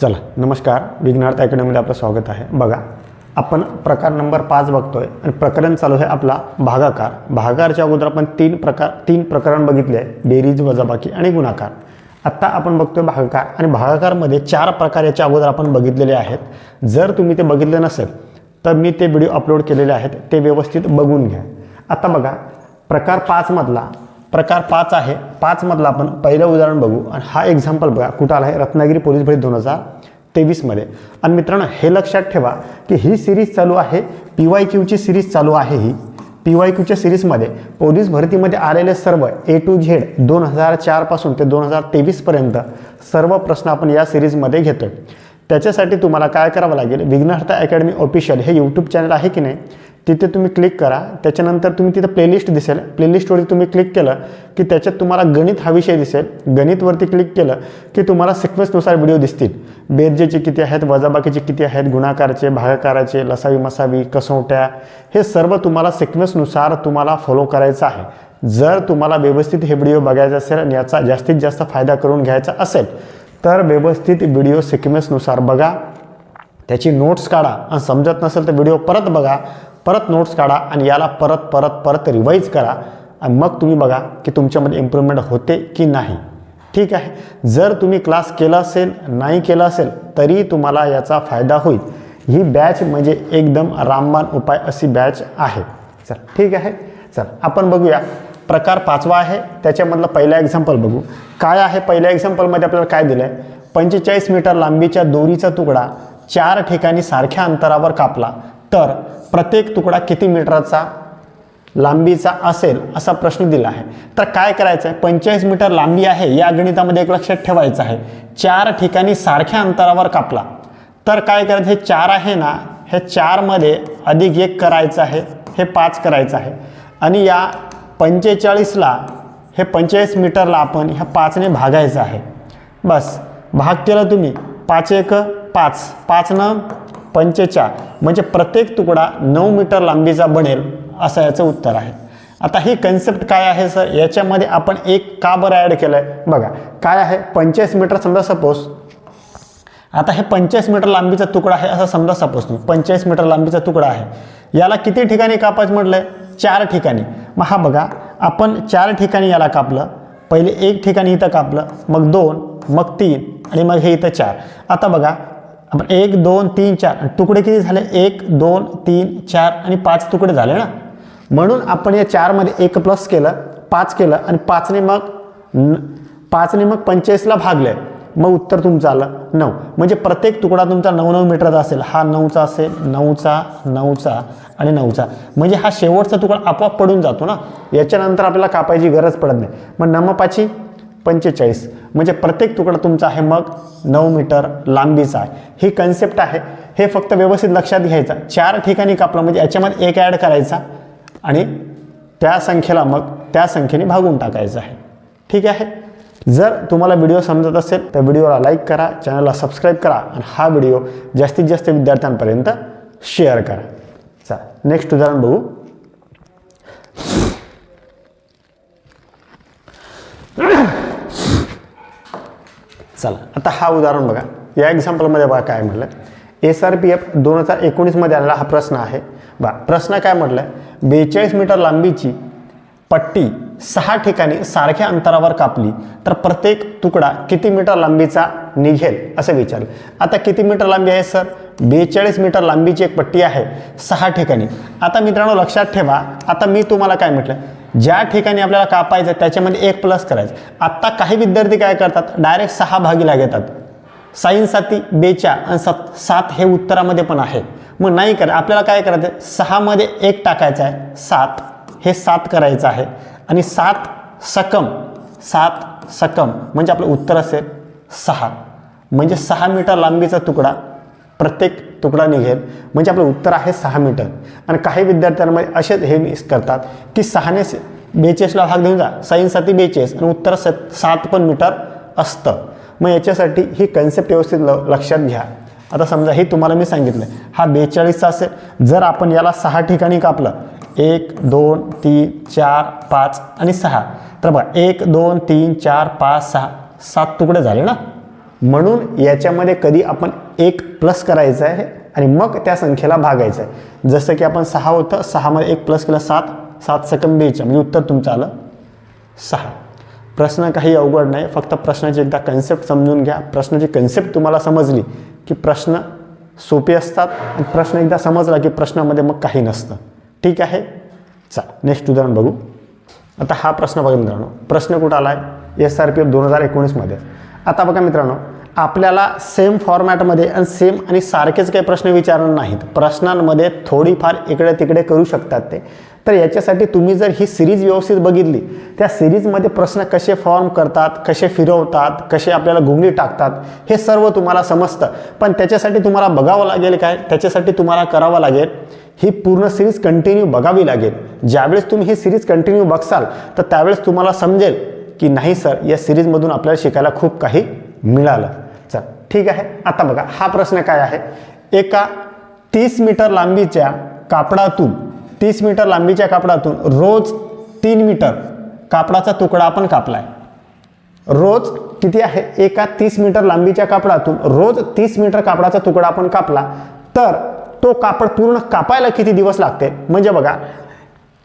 चला नमस्कार. विघ्नार्थ अकॅडमीमध्ये आपलं स्वागत आहे. बघा आपण प्रकार नंबर पाच बघतोय आणि प्रकरण चालू आहे आपला भागाकार. भागाकारच्या अगोदर आपण तीन प्रकार तीन प्रकरण बघितले आहे बेरीज वजाबाकी आणि गुणाकार. आत्ता आपण बघतोय भागाकार आणि भागाकारमध्ये चार प्रकार याच्या अगोदर आपण बघितलेले आहेत. जर तुम्ही ते बघितले नसेल तर मी ते व्हिडिओ अपलोड केलेले आहेत. ते व्यवस्थित बघून घ्या. आता बघा प्रकार पाचमधला प्रकार पाच आहे. पाचमधला आपण पहिलं उदाहरण बघू. आणि हा एक्झाम्पल बघा कुठं आला आहे? रत्नागिरी पोलीस भरती दोन हजार तेवीसमध्ये आणि मित्रांनो हे लक्षात ठेवा की ही सिरीज चालू आहे. पी वाय क्यूची सिरीज चालू आहे ही. पी वाय क्यूच्या सिरीजमध्ये पोलीस भरतीमध्ये आलेले सर्व ए टू झेड दोन हजार चारपासून ते दोन हजार तेवीसपर्यंत सर्व प्रश्न आपण या सिरीजमध्ये घेतोय. त्याच्यासाठी तुम्हाला काय करावं लागेल? विघ्नहर्ता अकॅडमी ऑफिशियल हे यूट्यूब चॅनल आहे की नाही? तिथे तुम्ही क्लिक करा. त्याच्यानंतर तुम्ही तिथं प्लेलिस्ट दिसेल. प्लेलिस्टवरती तुम्ही क्लिक केलं की त्याच्यात तुम्हाला गणित हा विषय दिसेल. गणितवरती क्लिक केलं की तुम्हाला सिक्वेन्सनुसार व्हिडिओ दिसतील. बेरजेचे किती आहेत? वजाबाकीचे किती आहेत? गुणाकाराचे भागाकाराचे लसावी मसावी कसोट्या. हे सर्व तुम्हाला सिक्वेन्सनुसार तुम्हाला फॉलो करायचं आहे. जर तुम्हाला व्यवस्थित हे व्हिडिओ बघायचा असेल आणि याचा जास्तीत जास्त फायदा करून घ्यायचा असेल तर व्यवस्थित व्हिडिओ सिक्वेन्सनुसार बघा. त्याची नोट्स काढा आणि समजत नसेल तर व्हिडिओ परत बघा. परत नोट्स काढा आणि याला परत परत परत रिवाईज करा. आणि मग तुम्ही बघा की तुमच्यामध्ये इम्प्रूव्हमेंट होते की नाही. ठीक आहे? जर तुम्ही क्लास केला असेल नाही केला असेल तरी तुम्हाला याचा फायदा होईल. ही बॅच म्हणजे एकदम रामबाण उपाय अशी बॅच आहे. चल ठीक आहे? चल आपण बघूया. प्रकार पाचवा आहे. त्याच्यामधलं पहिला एक्झाम्पल बघू. काय आहे? पहिल्या एक्झाम्पलमध्ये आपल्याला काय दिलं आहे पंचेचाळीस मीटर लांबीच्या दोरीचा तुकडा चार ठिकाणी सारख्या अंतरावर कापला. तर प्रत्येक तुकडा किती मीटरचा लांबीचा असेल असा प्रश्न दिला आहे. तर काय करायचं आहे? पंचेचाळीस मीटर लांबी आहे या गणितामध्ये एक लक्षात ठेवायचं आहे. चार ठिकाणी सारख्या अंतरावर कापला. तर काय करायचं? हे चार आहे ना हे चारमध्ये अधिक एक करायचं आहे हे पाच करायचं आहे. आणि या पंचेचाळीसला हे पंचेचाळीस मीटरला आपण ह्या पाचने भागायचं आहे. बस भाग केलं तुम्ही. पाच एक पाच. पाचनं पंचेचाळ म्हणजे प्रत्येक तुकडा नऊ मीटर लांबीचा बनेल असं याचं उत्तर आहे. आता ही कन्सेप्ट काय आहे सर याच्यामध्ये आपण एक का बरं ॲड केलं आहे बघा काय आहे? पंचेचाळीस मीटर समजा सपोज आता हे पंचेचाळीस मीटर लांबीचा तुकडा आहे असं समजा सपोज तुम्ही पंचेचाळीस मीटर लांबीचा तुकडा आहे. याला किती ठिकाणी कापायचं म्हटलं आहे चार ठिकाणी. मग हा बघा आपण चार ठिकाणी याला कापलं पहिले एक ठिकाणी इथं कापलं मग दोन मग तीन आणि मग हे इथं चार. आता बघा आपण एक दोन तीन चार. तुकडे किती झाले? एक दोन तीन चार आणि पाच तुकडे झाले ना? म्हणून आपण या चारमध्ये एक प्लस केलं पाच केलं आणि पाचने मग न पाचने मग पंचेचाळीसला भागले. मग उत्तर तुमचं आलं नऊ. म्हणजे प्रत्येक तुकडा तुमचा नऊ नऊ मीटरचा असेल. हा नऊचा असेल नऊचा नऊचा आणि नऊचा. म्हणजे हा शेवटचा तुकडा आपोआप पडून जातो ना? याच्यानंतर आपल्याला कापायची गरज पडत नाही. मग नमपाची? पंचेचाळीस. म्हणजे प्रत्येक तुकडा तुमचा आहे मग नऊ मीटर लांबीचा आहे. ही कन्सेप्ट आहे. हे फक्त व्यवस्थित लक्षात घ्यायचं. चार ठिकाणी कापलं म्हणजे याच्यामध्ये एक ॲड करायचा आणि त्या संख्येला मग त्या संख्येने भागून टाकायचं आहे. ठीक आहे? जर तुम्हाला व्हिडिओ समजत असेल तर व्हिडिओला लाईक करा चॅनलला सबस्क्राईब करा आणि हा व्हिडिओ जास्तीत जास्त विद्यार्थ्यांपर्यंत शेअर करा. चला नेक्स्ट उदाहरण बघू. चला. आता हा उदाहरण बघा. या एक्झाम्पलमध्ये बघा काय म्हटलं. एस आर पी एफ दोन हजार एकोणीसमध्ये आलेला हा प्रश्न आहे. बा प्रश्न काय म्हटलं? बेचाळीस मीटर लांबीची पट्टी सहा ठिकाणी सारख्या अंतरावर कापली तर प्रत्येक तुकडा किती मीटर लांबीचा निघेल? असं विचारलं. आता किती मीटर लांबी आहे सर? बेचाळीस मीटर लांबीची एक पट्टी आहे सहा ठिकाणी. आता मित्रांनो लक्षात ठेवा. आता मी तुम्हाला काय म्हटलं? ज्या ठिकाणी आपल्याला कापायचं त्याच्यामध्ये एक प्लस करायचं. आत्ता काही विद्यार्थी काय करतात? डायरेक्ट सहा भागीला घेतात. साईन साती बेचा आणि सात सात हे उत्तरामध्ये पण आहे मग नाही करा आपल्याला काय करायचं आहे? सहामध्ये एक टाकायचं आहे. सात. हे सात करायचं आहे. आणि सात सकम सात सकम. म्हणजे आपलं उत्तर असेल सहा. म्हणजे सहा मीटर लांबीचा तुकडा. प्रत्येक तुकडा निघेल म्हणजे आपलं उत्तर आहे सहा मीटर. आणि काही विद्यार्थ्यांमध्ये असेच हे मिस करतात की सहाने बेचाळीसला भाग देऊन जा. साईन बेचेस बेचाळीस आणि उत्तर स सात पण मीटर असतं. मग याच्यासाठी ही कन्सेप्ट व्यवस्थित ल लक्षात घ्या. आता समजा हे तुम्हाला मी सांगितलं हा बेचाळीसचा असेल. जर आपण याला सहा ठिकाणी कापलं एक दोन तीन चार पाच आणि सहा. तर बघा एक दोन तीन चार पाच सहा सात तुकडे झाले ना? म्हणून याच्यामध्ये कधी आपण एक प्लस करायचं आहे आणि मग त्या संख्येला भागायचं आहे. जसं की आपण सहा होतं सहामध्ये एक प्लस केलं सात. सात सेकंद बेच्या म्हणजे उत्तर तुमचं आलं. सहा. प्रश्न काही अवघड नाही फक्त प्रश्नाची एकदा कन्सेप्ट समजून घ्या. प्रश्नाची कन्सेप्ट तुम्हाला समजली की प्रश्न सोपे असतात आणि प्रश्न एकदा समजला की प्रश्नामध्ये मग काही नसतं. ठीक आहे? चा नेक्स्ट उदाहरण बघू. आता हा प्रश्न बघा मित्रांनो. प्रश्न कुठं आला आहे एस आर पी एफ दोन हजार एकोणीसमध्ये. आता बघा मित्रांनो आपल्याला सेम फॉर्मॅटमध्ये आणि सेम आणि सारखेच काही प्रश्न विचारणार नाहीत. प्रश्नांमध्ये थोडीफार इकडे तिकडे करू शकतात ते. तर याच्यासाठी तुम्ही जर ही सिरीज व्यवस्थित बघितली त्या सिरीजमध्ये प्रश्न कसे फॉर्म करतात कसे फिरवतात कसे आपल्याला गुंगली टाकतात हे सर्व तुम्हाला समजतं. पण त्याच्यासाठी तुम्हाला बघावं लागेल काय? त्याच्यासाठी तुम्हाला करावं लागेल ही पूर्ण सिरीज कंटिन्यू बघावी लागेल. ज्यावेळेस तुम्ही ही सिरीज कंटिन्यू बघसाल तर त्यावेळेस तुम्हाला समजेल की नाही सर या सिरीजमधून आपल्याला शिकायला खूप काही मिळालं. चल ठीक आहे. आता बघा हा प्रश्न काय आहे? एका तीस मीटर लांबीच्या कापडातून तीस मीटर लांबीच्या कापडातून रोज तीन मीटर कापडाचा तुकडा आपण कापलाय. रोज किती आहे? एका तीस मीटर लांबीच्या कापडातून रोज तीस मीटर कापडाचा तुकडा आपण कापला तर तो कापड पूर्ण कापायला किती दिवस लागते? म्हणजे बघा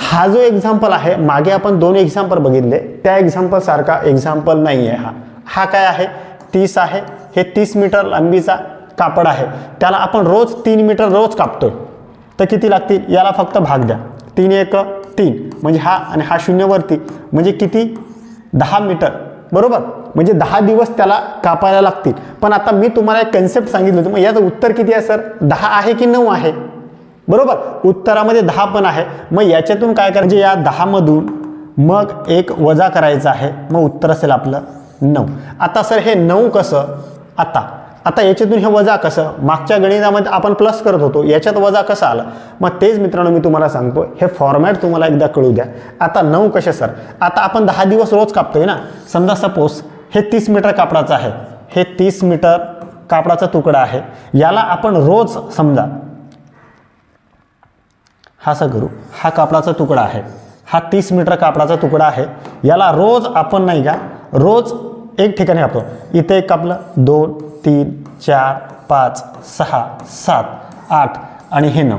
हा जो एक्झाम्पल आहे मागे आपण दोन एक्झाम्पल बघितले. त्या एक्झाम्पल सारखा एक्झाम्पल नाही आहे हा. हा काय आहे? तीस आहे. हे तीस मीटर लांबीचा कापड आहे. त्याला आपण रोज तीन मीटर रोज कापतोय. तर किती लागतील? याला फक्त भाग द्या. तीन एक तीन. म्हणजे हा आणि हा शून्यवरती म्हणजे किती? दहा मीटर बरोबर? म्हणजे दहा दिवस त्याला कापायला लागतील. पण आता मी तुम्हाला एक कन्सेप्ट सांगितलं होतं. मग याचं उत्तर किती आहे सर दहा आहे की नऊ आहे? बरोबर? उत्तरामध्ये दहा पण आहे. मग याच्यातून काय करायचे? या दहामधून मग एक वजा करायचा आहे. मग उत्तर असेल आपलं नऊ. आता सर हे नऊ कसं? आता. आता याच्यातून हे वजा कसं? मागच्या गणितामध्ये आपण प्लस करत होतो. याच्यात वजा कसं आलं? मग तेच मित्रांनो मी तुम्हाला सांगतो हे फॉर्मॅट तुम्हाला एकदा कळू द्या. आता नऊ कसे सर? आता आपण दहा दिवस रोज कापतोय ना? समजा सपोज हे तीस मीटर कापडाचं आहे. हे तीस मीटर कापडाचा तुकडा आहे. याला आपण रोज समजा हा असा करू हा कापडाचा तुकडा आहे. हा तीस मीटर कापडाचा तुकडा आहे. याला रोज आपण नाही का रोज एक ठिकाणी कापतो. इथे एक कापलं दोन तीन चार पाच सहा सात आठ आणि हे नऊ.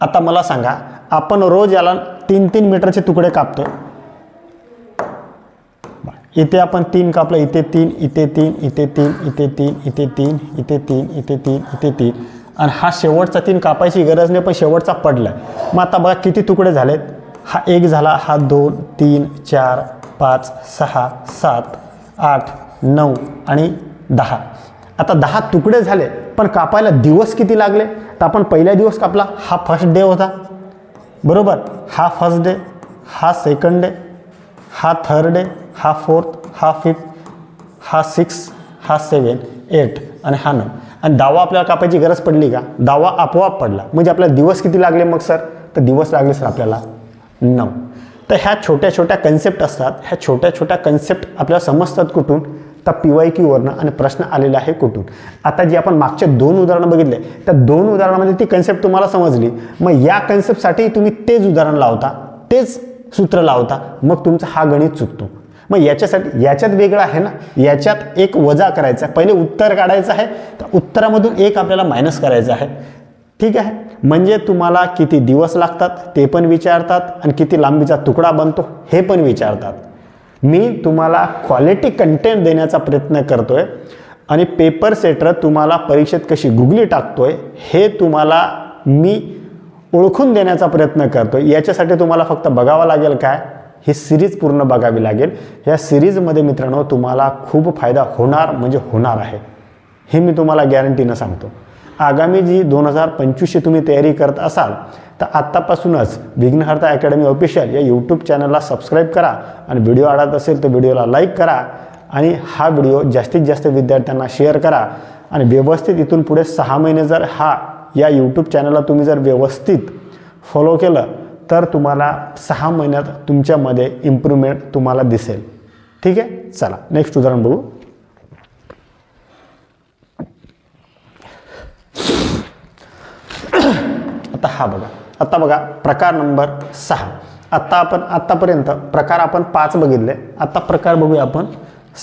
आता मला सांगा आपण रोज याला तीन तीन मीटरचे तुकडे कापतो. इथे आपण तीन कापलं इथे तीन इथे तीन इथे तीन इथे तीन इथे तीन इथे तीन इथे तीन इथे तीन. आणि हा शेवटचा तीन कापायची गरज नाही पण शेवटचा पडला. मग आता बघा किती तुकडे झालेत. हा एक झाला हा दोन तीन चार पाच सहा सात आठ नऊ आणि दहा. आता दहा तुकडे झाले पण कापायला दिवस किती लागले? तर आपण पहिला दिवस कापला हा फर्स्ट डे होता. बरोबर? हा फर्स्ट डे हा सेकंड डे हा थर्ड डे हा फोर्थ हा फिफ्थ हा सिक्स हा सेवन एट आणि हा नऊ आणि दावा आपल्याला कापायची गरज पडली का? दावा आपोआप पडला. म्हणजे आपल्याला दिवस किती लागले मग सर? तर दिवस लागले सर आपल्याला नऊ. तर ह्या छोट्या छोट्या कन्सेप्ट असतात. ह्या छोट्या छोट्या कन्सेप्ट आपल्याला समजतात कुठून? तर पी वाय क्यूवरनं आणि प्रश्न आलेला आहे कुठून? आता जी आपण मागचे दोन उदाहरणं बघितले त्या दोन उदाहरणामध्ये ती कन्सेप्ट तुम्हाला समजली. मग या कन्सेप्टसाठी तुम्ही तेच उदाहरण लावता तेच सूत्र लावता मग तुमचा हा गणित चुकतो. मग याच्यासाठी याच्यात वेगळं आहे ना? याच्यात एक वजा करायचा आहे. पहिले उत्तर काढायचं आहे. तर उत्तरामधून एक आपल्याला मायनस करायचं आहे. ठीक आहे? म्हणजे तुम्हाला किती दिवस लागतात ते पण विचारतात आणि किती लांबीचा तुकडा बनतो हे पण विचारतात. मी तुम्हाला क्वालिटी कंटेंट देण्याचा प्रयत्न करतो आहे आणि पेपर सेटर तुम्हाला परीक्षेत कशी गुगली टाकतो आहे हे तुम्हाला मी ओळखून देण्याचा प्रयत्न करतोय. याच्यासाठी तुम्हाला फक्त बघावं लागेल काय? ही सिरीज पूर्ण बघावी लागेल. या सिरीजमध्ये मित्रांनो तुम्हाला खूप फायदा होणार म्हणजे होणार आहे. हे मी तुम्हाला गॅरंटीनं सांगतो. आगामी जी दोन हजार पंचवीसची तुम्ही तयारी करत असाल तर आत्तापासूनच विघ्नहर्ता अकॅडमी ऑफिशियल या यूट्यूब चॅनलला सबस्क्राईब करा आणि व्हिडिओ आवडत असेल तर व्हिडिओला लाईक करा आणि हा व्हिडिओ जास्तीत जास्त विद्यार्थ्यांना शेअर करा. आणि व्यवस्थित इथून पुढे सहा महिने जर हा या यूट्यूब चॅनलला तुम्ही जर व्यवस्थित फॉलो केलं तर तुम्हाला सहा महिन्यात तुमच्यामध्ये इम्प्रूव्हमेंट तुम्हाला दिसेल. ठीक आहे? चला नेक्स्ट उदाहरण बघू. आता हा बघा. आता बघा प्रकार नंबर सहा. आत्ता आपण आत्तापर्यंत प्रकार आपण पाच बघितले. आता प्रकार बघूया आपण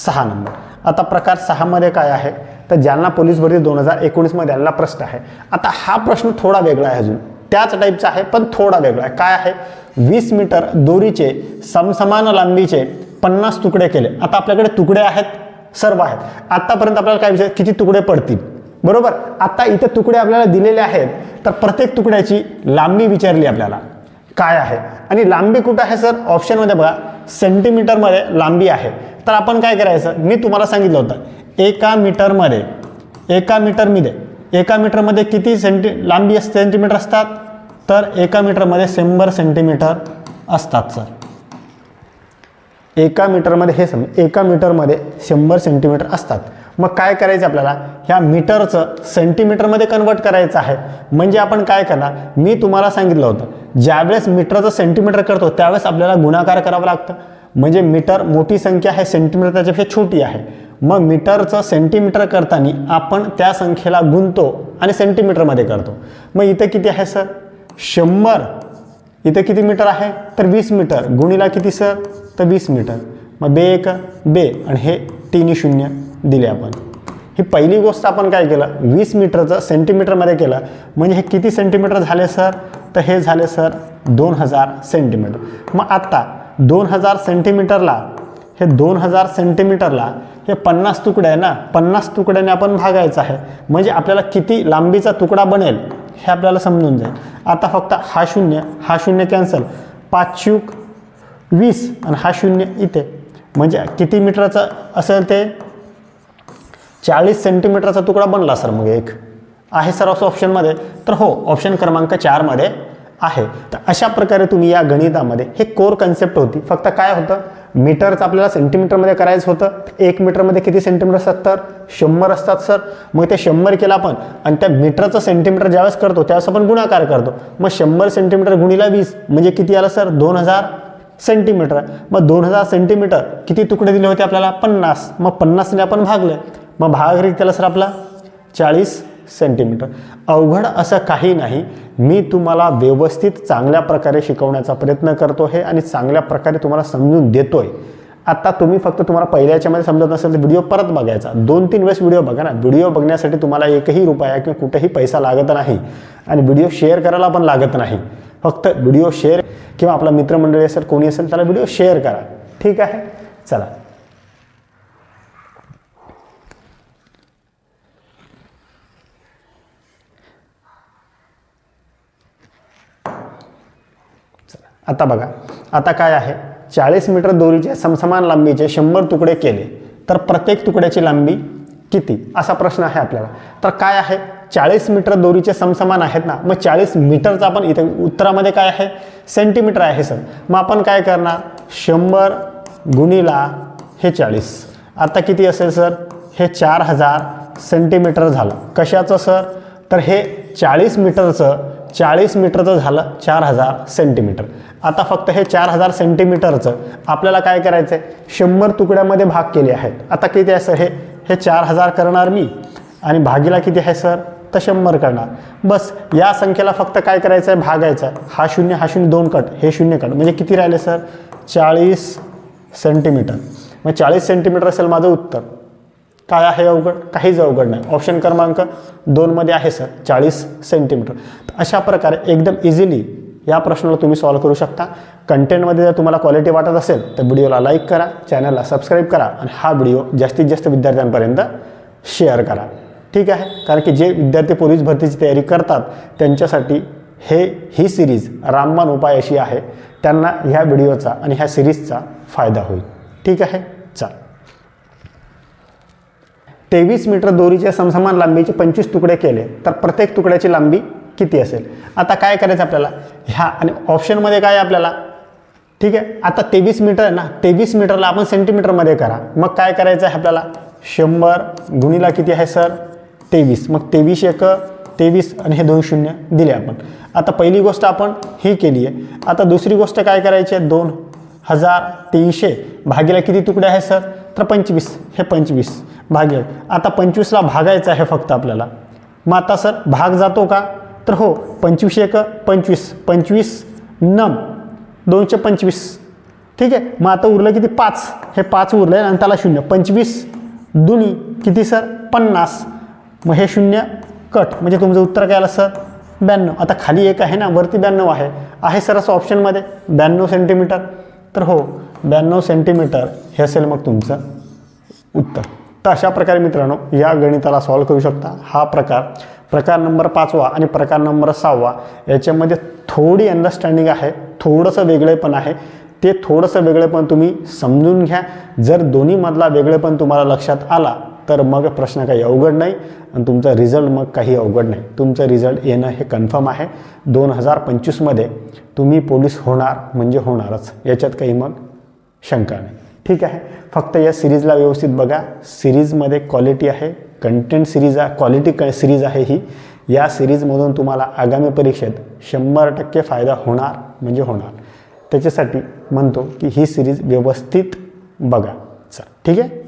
सहा नंबर. आता प्रकार सहामध्ये काय आहे? तर जालना पोलीस भरती दोन हजार एकोणीसमध्ये आलेला प्रश्न आहे. आता हा प्रश्न थोडा वेगळा आहे अजून. त्याच टाईपचा आहे पण थोडा वेगळा आहे. काय आहे? वीस मीटर दोरीचे समसमान लांबीचे पन्नास तुकडे केले. आता आपल्याकडे तुकडे आहेत सर्व आहेत. आत्तापर्यंत आपल्याला काय विचार किती तुकडे पडतील? बरोबर? आता इथे तुकडे आपल्याला दिलेले आहेत तर प्रत्येक तुकड्याची लांबी विचारली आपल्याला. काय आहे? आणि लांबी कुठं आहे सर? ऑप्शनमध्ये बघा. सेंटीमीटरमध्ये लांबी आहे. तर आपण काय करायचं? मी तुम्हाला सांगितलं होतं एका मीटरमध्ये एका मीटरमध्ये एका मीटरमध्ये किती सेंटी लांबी सेंटीमीटर असतात? तर एका मीटरमध्ये शंभर सेंटीमीटर असतात सर. एका मीटरमध्ये हे सम एका मीटरमध्ये शंभर सेंटीमीटर असतात. मग काय करायचं आपल्याला? ह्या मीटरचं सेंटीमीटरमध्ये कन्वर्ट करायचं आहे. म्हणजे आपण काय करणार? मी तुम्हाला सांगितलं होतं ज्यावेळेस मीटरचं सेंटीमीटर करतो त्यावेळेस आपल्याला गुणाकार करावं लागतं. म्हणजे मीटर मोठी संख्या आहे सेंटीमीटर त्याच्यापेक्षा छोटी आहे. मग मीटरचं सेंटीमीटर करताना आपण त्या संख्येला गुंतो आणि सेंटीमीटरमध्ये करतो. मग इथं किती आहे सर? शंभर. इथं किती मीटर आहे? तर वीस मीटर. गुणीला किती सर? तर वीस मीटर. मग बे एक बे. आणि हे तिन्ही शून्य दिले आपण. ही पहिली गोष्ट आपण काय केलं? वीस मीटरचं सेंटीमीटरमध्ये केलं. म्हणजे हे किती सेंटीमीटर झाले सर? तर हे झाले सर दोन हजार सेंटीमीटर मग आत्ता दोन हजार सेंटीमीटरला हे दोन हजार सेंटीमीटरला हे पन्नास तुकडे आहे ना पन्नास तुकड्याने आपण भागायचं आहे. म्हणजे आपल्याला किती लांबीचा तुकडा बनेल हे आपल्याला समजून जाईल. आता फक्त हा शून्य हा शून्य कॅन्सल पाच शूक वीस आणि हा शून्य इथे. म्हणजे किती मीटरचं असेल ते? चाळीस सेंटीमीटरचा तुकडा बनला सर मग एक. आहे सर असं ऑप्शनमध्ये तर हो ऑप्शन क्रमांक चारमध्ये आहे. तर अशा प्रकारे तुम्ही या गणितामध्ये हे कोर कन्सेप्ट होती. फक्त काय होतं? मीटरचं आपल्याला सेंटीमीटरमध्ये करायचं होतं. एक मीटरमध्ये किती सेंटीमीटर असतात? तर शंभर असतात सर मग ते शंभर केलं आपण. आणि त्या मीटरचं सेंटीमीटर ज्यावेळेस करतो त्यावेळेस आपण गुणाकार करतो. मग शंभर सेंटीमीटर गुणीला वीस म्हणजे किती आलं सर दोन हजार सेंटीमीटर मग दोन हजार सेंटीमीटर किती तुकडे दिले होते आपल्याला? पन्नास. मग पन्नासने आपण भागलं. मग भागाकरी त्याला सर आपला चाळीस. सेंटीमीटर अवघड असं काही नाही. मी तुम्हाला व्यवस्थित चांगल्या प्रकारे शिकवण्याचा प्रयत्न करतो आहे आणि चांगल्या प्रकारे तुम्हाला समजून देतोय. आता तुम्ही फक्त तुम्हाला पहिल्या याच्यामध्ये समजत नसेल तर व्हिडिओ परत बघायचा. दोन तीन वेळेस व्हिडिओ बघा ना. व्हिडिओ बघण्यासाठी तुम्हाला एकही रुपया किंवा कुठेही पैसा लागत नाही. आणि व्हिडिओ शेअर करायला पण लागत नाही. फक्त व्हिडिओ शेअर किंवा आपला मित्रमंडळी असेल कोणी असेल त्याला व्हिडिओ शेअर करा. ठीक आहे? चला. आता बघा आता काय आहे? चाळीस मीटर दोरीचे समसमान लांबीचे शंभर तुकडे केले तर प्रत्येक तुकड्याची लांबी किती? असा प्रश्न आहे आपल्याला. तर काय आहे? चाळीस मीटर दोरीचे समसमान आहेत ना मग चाळीस मीटरचं आपण इथे उत्तरामध्ये काय आहे? सेंटीमीटर आहे सर. मग आपण काय करणार? शंभर गुणीला हे चाळीस. आता किती असेल सर? हे चार हजार सेंटीमीटर झालं. कशाचं सर? तर हे चाळीस मीटरचं चाळीस मीटरचं झालं चार हजार सेंटीमीटर. आता फक्त हे चार हजार सेंटीमीटरचं आपल्याला काय करायचं आहे शंभर तुकड्यामध्ये भाग केले आहेत. आता किती आहे सर? हे हे चार हजार करणार मी. आणि भागीला किती आहे सर? तर शंभर करणार. बस या संख्येला फक्त काय करायचं आहे भागायचं आहे हा शून्य हा शून्य दोन कट. हे शून्य कट. म्हणजे किती राहिले सर? चाळीस सेंटीमीटर. मग चाळीस सेंटीमीटर असेल माझं उत्तर. काय आहे अवघड? काहीच अवघड नाही. ऑप्शन क्रमांक दोनमध्ये आहे सर चाळीस सेंटीमीटर तर अशा प्रकारे एकदम इझिली या प्रश्नाला तुम्ही सॉल्व्ह करू शकता. कंटेंटमध्ये जर तुम्हाला क्वालिटी वाटत असेल तर व्हिडिओला लाईक करा चॅनलला सबस्क्राईब करा आणि हा व्हिडिओ जास्तीत जास्त विद्यार्थ्यांपर्यंत शेअर करा. ठीक आहे? कारण की जे विद्यार्थी पोलीस भरतीची तयारी करतात त्यांच्यासाठी हे ही सिरीज रामबाण उपाय अशी आहे. त्यांना ह्या व्हिडिओचा आणि ह्या सिरीजचा फायदा होईल. ठीक आहे? चाल. तेवीस मीटर दोरीच्या समसमान लांबीचे पंचवीस तुकडे केले तर प्रत्येक तुकड्याची लांबी किती असेल? आता काय करायचं आपल्याला? ह्या आणि ऑप्शनमध्ये काय आपल्याला? ठीक आहे? आता तेवीस मीटर आहे ना तेवीस मीटरला आपण सेंटीमीटरमध्ये करा. मग काय करायचं आहे आपल्याला? शंभर गुणीला किती आहे सर? तेवीस. मग तेवीस एक तेवीस आणि हे दोन शून्य दिले आपण. आता पहिली गोष्ट आपण ही केली आहे. आता दुसरी गोष्ट काय करायची आहे? दोन हजार तीनशे भागीला किती तुकडे आहे सर? तर पंचवीस. हे पंचवीस. भागेल आता पंचवीसला भागायचं आहे फक्त आपल्याला. मग आता सर भाग जातो का? तर हो पंचवीस एक पंचवीस पंचवीस नम दोनशे पंचवीस. ठीक आहे? मग आता उरलं किती? पाच. हे पाच उरलं आहे आणि त्याला शून्य. पंचवीस दुनी किती सर? पन्नास. मग हे शून्य कट. म्हणजे तुमचं उत्तर काय आलं सर? ब्याण्णव. आता खाली एक आहे ना वरती ब्याण्णव आहे. आहे सर असं ऑप्शनमध्ये ब्याण्णव सेंटीमीटर तर हो ब्याण्णव सेंटीमीटर हे असेल मग तुमचं उत्तर. तर अशा प्रकारे मित्रांनो या गणिताला सॉल्व करू शकता. हा प्रकार प्रकार नंबर पाचवा आणि प्रकार नंबर सहावा याच्यामध्ये थोडी अंडरस्टँडिंग आहे थोडंसं वेगळेपण आहे. ते थोडंसं वेगळेपण तुम्ही समजून घ्या. जर दोन्हीमधला वेगळेपण तुम्हाला लक्षात आला तर मग प्रश्न काही अवघड नाही आणि तुमचा रिझल्ट मग काही अवघड नाही. तुमचं रिझल्ट येणं हे कन्फर्म आहे. दोन हजार पंचवीसमध्ये तुम्ही पोलीस होणार म्हणजे होणारच. याच्यात काही मग शंका नाही. ठीक आहे. फक्त या सिरीजला व्यवस्थित बघा. सिरीजमध्ये क्वालिटी आहे. कंटेंट सिरीज आहे. क्वालिटी क सिरीज आहे ही. या सिरीजमधून तुम्हाला आगामी परीक्षेत शंभर टक्के फायदा होणार म्हणजे होणार. त्याच्यासाठी म्हणतो की ही सिरीज व्यवस्थित बघा. चल ठीक आहे?